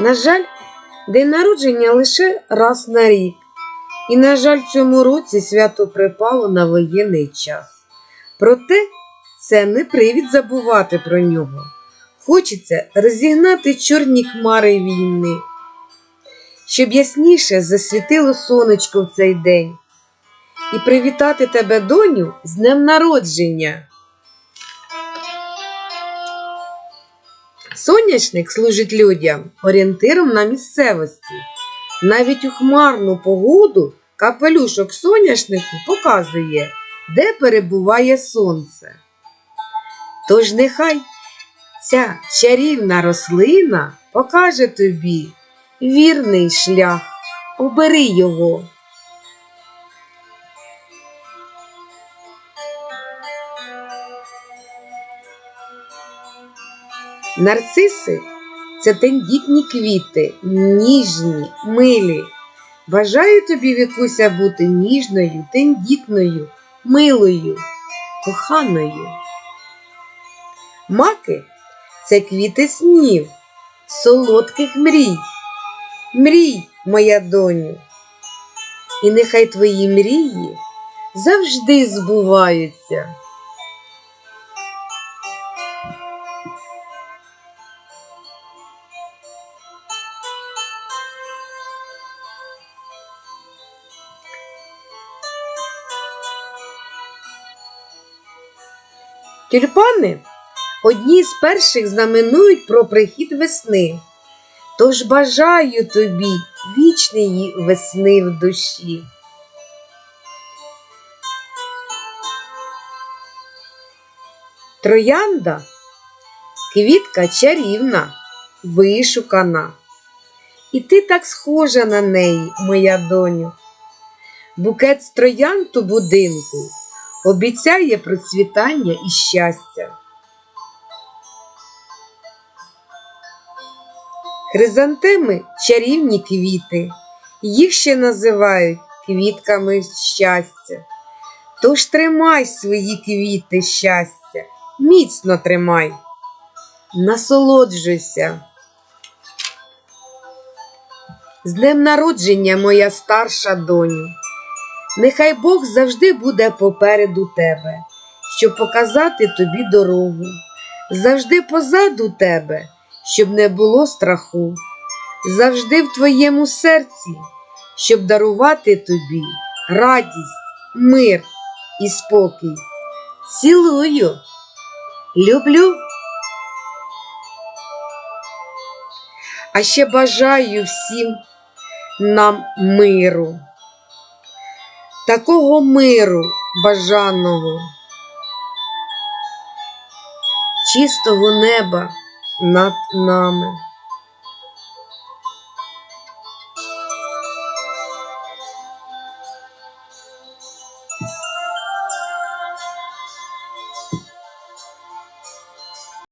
На жаль, день народження лише раз на рік. І, на жаль, в цьому році свято припало на воєнний час. Проте це не привід забувати про нього. Хочеться розігнати чорні хмари війни, щоб ясніше засвітило сонечко в цей день і привітати тебе, доню, з днем народження. Соняшник служить людям орієнтиром на місцевості. Навіть у хмарну погоду капелюшок соняшнику показує, де перебуває сонце. Тож нехай ця чарівна рослина покаже тобі вірний шлях, обери його. Нарциси це тендітні квіти, ніжні, милі. Бажаю тобі, Вікуся, бути ніжною, тендітною, милою, коханою. Маки це квіти снів, солодких мрій. Мрій, моя доню. І нехай твої мрії завжди збуваються. Тюльпани одні з перших знаменують про прихід весни. Тож бажаю тобі вічної весни в душі. Троянда квітка чарівна, вишукана. І ти так схожа на неї, моя доню. Букет з троянд у будинку обіцяє процвітання і щастя. Хризантеми чарівні квіти, їх ще називають квітками щастя. Тож тримай свої квіти щастя, міцно тримай, насолоджуйся. З днем народження, моя старша доню. Нехай Бог завжди буде попереду тебе, щоб показати тобі дорогу, завжди позаду тебе, щоб не було страху, завжди в твоєму серці, щоб дарувати тобі радість, мир і спокій. Цілую, люблю. А ще бажаю всім нам миру такого миру бажаного, чистого неба над нами.